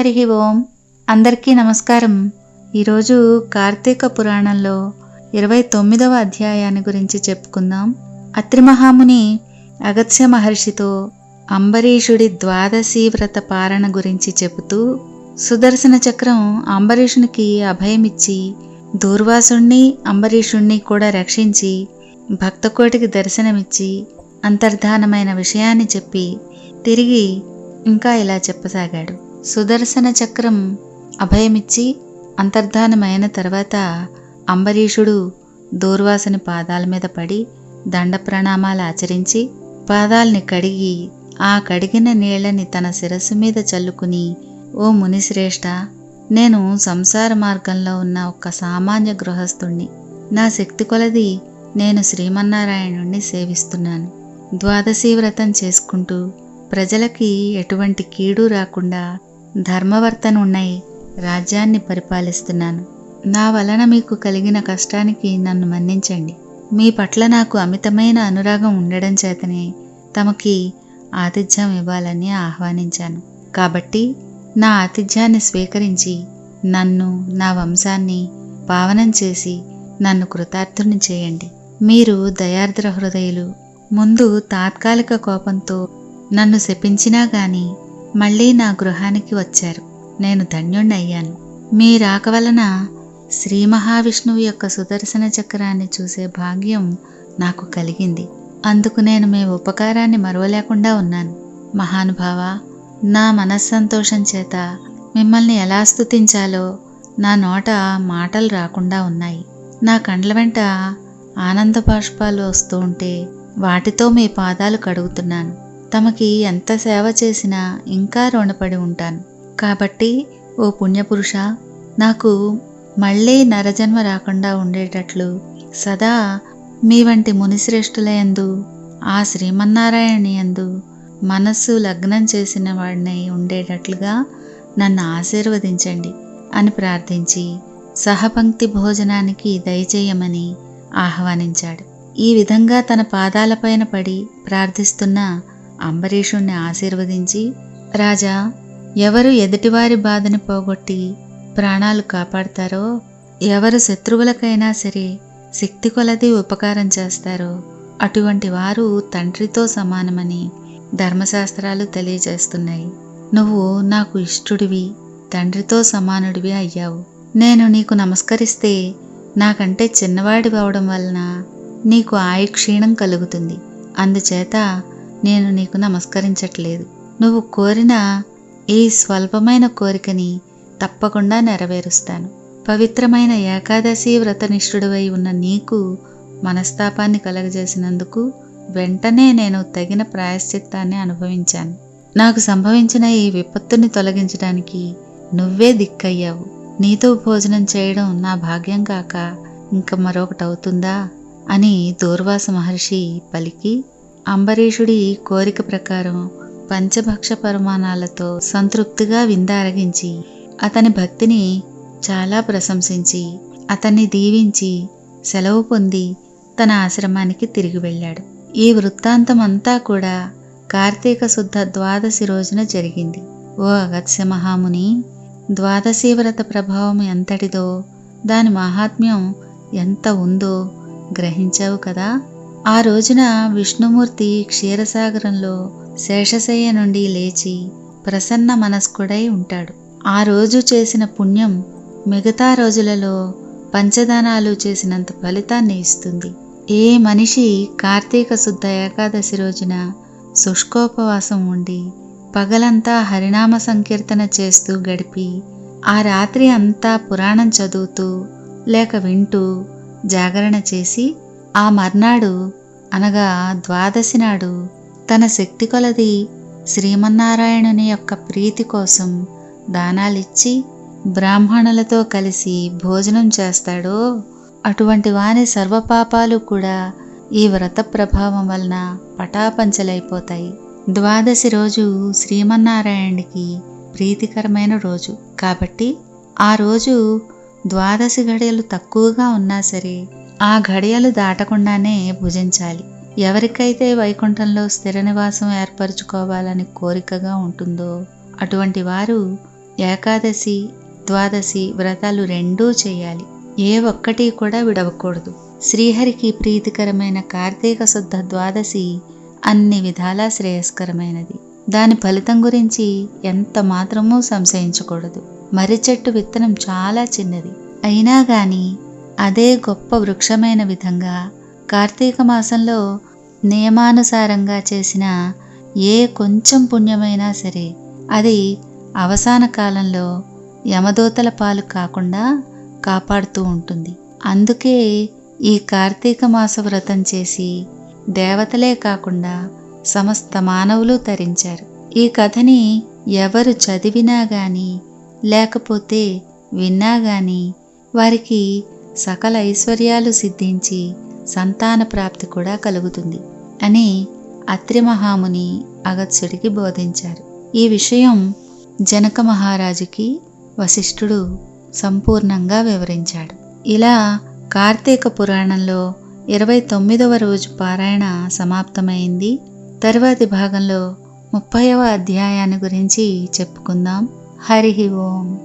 హరి ఓం. అందరికీ నమస్కారం. ఈరోజు కార్తీక పురాణంలో ఇరవై తొమ్మిదవ అధ్యాయాన్ని గురించి చెప్పుకుందాం. అత్రిమహాముని అగత్య మహర్షితో అంబరీషుడి ద్వాదశీ వ్రత పారణ గురించి చెబుతూ సుదర్శన చక్రం అంబరీషునికి అభయమిచ్చి దూర్వాసుణ్ణి అంబరీషుణ్ణి కూడా రక్షించి భక్తకోటికి దర్శనమిచ్చి అంతర్ధానమైన విషయాన్ని చెప్పి తిరిగి ఇంకా ఇలా చెప్పసాగాడు. సుదర్శన చక్రం అభయమిచ్చి అంతర్ధానమైన తర్వాత అంబరీషుడు దూర్వాసుని పాదాల మీద పడి దండ ప్రణామాలు ఆచరించి పాదాల్ని కడిగి ఆ కడిగిన నీళ్ళని తన శిరస్సు మీద చల్లుకుని ఓ మునిశ్రేష్ఠ నేను సంసార మార్గంలో ఉన్న ఒక సామాన్య గృహస్థుణ్ణి. నా శక్తి కొలది నేను శ్రీమన్నారాయణుణ్ణి సేవిస్తున్నాను. ద్వాదశీ వ్రతం చేసుకుంటూ ప్రజలకి ఎటువంటి కీడు రాకుండా ధర్మవర్తనున్నై రాజ్యాన్ని పరిపాలిస్తున్నాను. నా వలన మీకు కలిగిన కష్టానికి నన్ను మన్నించండి. మీ పట్ల నాకు అమితమైన అనురాగం ఉండడం చేతనే తమకి ఆతిథ్యం ఇవ్వాలని ఆహ్వానించాను. కాబట్టి నా ఆతిథ్యాన్ని స్వీకరించి నన్ను నా వంశాన్ని పావనం చేసి నన్ను కృతార్థుని చేయండి. మీరు దయార్ద్ర హృదయులు. ముందు తాత్కాలిక కోపంతో నన్ను శపించినా గాని మళ్ళీ నా గృహానికి వచ్చారు. నేను ధన్యుణ్ణయ్యాను. మీ రాక వలన శ్రీ మహావిష్ణువు యొక్క సుదర్శన చక్రాన్ని చూసే భాగ్యం నాకు కలిగింది. అందుకు నేను మీ ఉపకారాన్ని మరవలేకుండా ఉన్నాను. మహానుభావ నా మనస్సంతోషం చేత మిమ్మల్ని ఎలా స్థుతించాలో నా నోట మాటలు రాకుండా ఉన్నాయి. నా కండ్ల వెంట ఆనంద బాష్పాలు వస్తూ ఉంటే వాటితో మీ పాదాలు కడుగుతున్నాను. తమకి ఎంత సేవ చేసినా ఇంకా రుణపడి ఉంటాను. కాబట్టి ఓ పుణ్యపురుష నాకు మళ్ళీ నరజన్మ రాకుండా ఉండేటట్లు సదా మీ వంటి మునిశ్రేష్ఠుల యందు ఆ శ్రీమన్నారాయణ యందు మనస్సు లగ్నం చేసిన వాడిని ఉండేటట్లుగా నన్ను ఆశీర్వదించండి అని ప్రార్థించి సహపంక్తి భోజనానికి దయచేయమని ఆహ్వానించాడు. ఈ విధంగా తన పాదాలపైన పడి ప్రార్థిస్తున్న అంబరీషుణ్ణి ఆశీర్వదించి రాజా ఎవరు ఎదుటివారి బాధని పోగొట్టి ప్రాణాలు కాపాడతారో ఎవరు శత్రువులకైనా సరే శక్తి కొలది ఉపకారం చేస్తారో అటువంటి వారు తండ్రితో సమానమని ధర్మశాస్త్రాలు తెలియజేస్తున్నాయి. నువ్వు నాకు ఇష్టుడివి తండ్రితో సమానుడివి అయ్యావు. నేను నీకు నమస్కరిస్తే నాకంటే చిన్నవాడివి అవడం వలన నీకు ఆయుక్షీణం కలుగుతుంది. అందుచేత నేను నీకు నమస్కరించట్లేదు. నువ్వు కోరిన ఈ స్వల్పమైన కోరికని తప్పకుండా నెరవేరుస్తాను. పవిత్రమైన ఏకాదశి వ్రతనిష్ఠుడివై ఉన్న నీకు మనస్తాపాన్ని కలగజేసినందుకు వెంటనే నేను తగిన ప్రాయశ్చిత్తాన్ని అనుభవించాను. నాకు సంభవించిన ఈ విపత్తుని తొలగించడానికి నువ్వే దిక్కయ్యావు. నీతో భోజనం చేయడం నా భాగ్యం కాక ఇంక మరొకటి అవుతుందా అని దూర్వాస మహర్షి పలికి అంబరీషుడి కోరిక ప్రకారం పంచభక్ష పరిమాణాలతో సంతృప్తిగా విందారగించి అతని భక్తిని చాలా ప్రశంసించి అతన్ని దీవించి సెలవు పొంది తన ఆశ్రమానికి తిరిగి వెళ్ళాడు. ఈ వృత్తాంతం అంతా కూడా కార్తీక శుద్ధ ద్వాదశి రోజున జరిగింది. ఓ అగత్స్య మహాముని ద్వాదశి వ్రత ప్రభావం ఎంతటిదో దాని మహాత్మ్యం ఎంత ఉందో గ్రహించావు కదా? ఆ రోజున విష్ణుమూర్తి క్షీరసాగరంలో శేషశయ్య నుండి లేచి ప్రసన్న మనస్కుడై ఉంటాడు. ఆ రోజు చేసిన పుణ్యం మిగతా రోజులలో పంచదానాలు చేసినంత ఫలితాన్ని ఇస్తుంది. ఏ మనిషి కార్తీక శుద్ధ ఏకాదశి రోజున శుష్కోపవాసం ఉండి పగలంతా హరినామ సంకీర్తన చేస్తూ గడిపి ఆ రాత్రి అంతా పురాణం చదువుతూ లేక వింటూ జాగరణ చేసి ఆ మర్నాడు అనగా ద్వాదశి నాడు తన శక్తి కొలది శ్రీమన్నారాయణుని యొక్క ప్రీతి కోసం దానాలిచ్చి బ్రాహ్మణులతో కలిసి భోజనం చేస్తాడో అటువంటి వాని సర్వపాపాలు కూడా ఈ వ్రత ప్రభావం వలన పటాపంచలైపోతాయి. ద్వాదశి రోజు శ్రీమన్నారాయణుడికి ప్రీతికరమైన రోజు. కాబట్టి ఆ రోజు ద్వాదశి ఘడియలు తక్కువగా ఉన్నా సరే ఆ ఘడియలు దాటకుండానే భుజించాలి. ఎవరికైతే వైకుంఠంలో స్థిర నివాసం ఏర్పరచుకోవాలని కోరికగా ఉంటుందో అటువంటి వారు ఏకాదశి ద్వాదశి వ్రతాలు రెండూ చేయాలి. ఏ ఒక్కటి కూడా విడవకూడదు. శ్రీహరికి ప్రీతికరమైన కార్తీక శుద్ధ ద్వాదశి అన్ని విధాలా శ్రేయస్కరమైనది. దాని ఫలితం గురించి ఎంత మాత్రమూ సంశయించకూడదు. మర్రి చెట్టు విత్తనం చాలా చిన్నది. అయినా కానీ అదే గొప్ప వృక్షమైన విధంగా కార్తీక మాసంలో నియమానుసారంగా చేసిన ఏ కొంచెం పుణ్యమైనా సరే అది అవసాన కాలంలో యమదూతల పాలు కాకుండా కాపాడుతూ ఉంటుంది. అందుకే ఈ కార్తీక మాస వ్రతం చేసి దేవతలే కాకుండా సమస్త మానవులు తరించారు. ఈ కథని ఎవరు చదివినా గాని లేకపోతే విన్నా గాని వారికి సకల ఐశ్వర్యాలు సిద్ధించి సంతాన ప్రాప్తి కూడా కలుగుతుంది అని అత్రి మహాముని అగత్సుడికి బోధించారు. ఈ విషయం జనక మహారాజుకి వశిష్ఠుడు సంపూర్ణంగా వివరించాడు. ఇలా కార్తీక పురాణంలో ఇరవై తొమ్మిదవ రోజు పారాయణ సమాప్తమైంది. తరువాతి భాగంలో ముప్పైవ అధ్యాయాన్ని గురించి చెప్పుకుందాం. హరి ఓం.